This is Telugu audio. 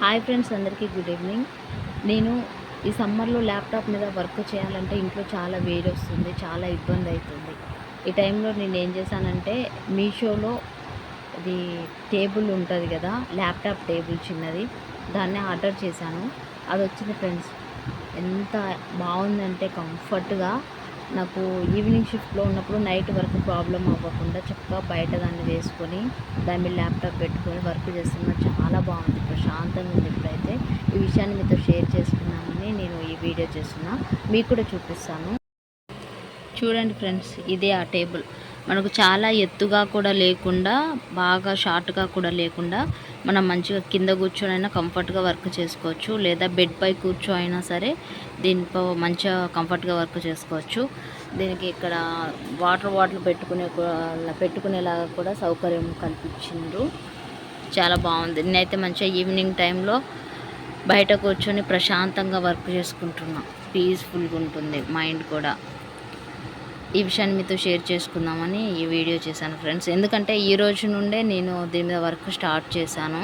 హాయ్ ఫ్రెండ్స్ అందరికీ గుడ్ ఈవినింగ్. నేను ఈ సమ్మర్లో ల్యాప్టాప్ మీద వర్క్ చేయాలంటే ఇంట్లో చాలా వేడి వస్తుంది చాలా ఇబ్బంది అవుతుంది. ఈ టైంలో నేను ఏం చేశానంటే మీషోలో ఇది టేబుల్ ఉంటుంది కదా ల్యాప్టాప్ టేబుల్ చిన్నది దాన్ని ఆర్డర్ చేశాను. అది వచ్చింది ఫ్రెండ్స్ ఎంత బాగుందంటే కంఫర్ట్గా నాకు ఈవినింగ్ షిఫ్ట్లో ఉన్నప్పుడు నైట్ వరకు ప్రాబ్లం అవ్వకుండా చక్కగా బయట దాన్ని వేసుకొని దాని మీద ల్యాప్టాప్ పెట్టుకొని వర్క్ చేస్తున్నా. చాలా బాగుంది. ప్రశాంతంగా ఉంది ఇప్పుడైతే. ఈ విషయాన్ని మీతో షేర్ చేసుకున్నామని నేను ఈ వీడియో చేస్తున్నా. మీకు కూడా చూపిస్తాను. చూడండి ఫ్రెండ్స్ ఇదే ఆ టేబుల్. మనకు చాలా ఎత్తుగా కూడా లేకుండా బాగా షార్ట్గా కూడా లేకుండా మనం మంచిగా కింద కూర్చొని అయినా కంఫర్ట్గా వర్క్ చేసుకోవచ్చు. లేదా బెడ్ పై కూర్చో అయినా సరే దీనిపై మంచిగా కంఫర్ట్గా వర్క్ చేసుకోవచ్చు. దీనికి ఇక్కడ వాటర్ బాటిల్ పెట్టుకునే పెట్టుకునేలాగా కూడా సౌకర్యం కల్పించిండ్రు. చాలా బాగుంది. నేనైతే మంచిగా ఈవినింగ్ టైంలో బయట కూర్చొని ప్రశాంతంగా వర్క్ చేసుకుంటున్నా. పీస్ఫుల్గా ఉంటుంది. మైండ్ కూడా. ఈ విషయాన్ని మీతో షేర్ చేసుకుందామని ఈ వీడియో చేశాను ఫ్రెండ్స్. ఎందుకంటే ఈ రోజు నుండే నేను దీని మీద వర్క్ స్టార్ట్ చేశాను.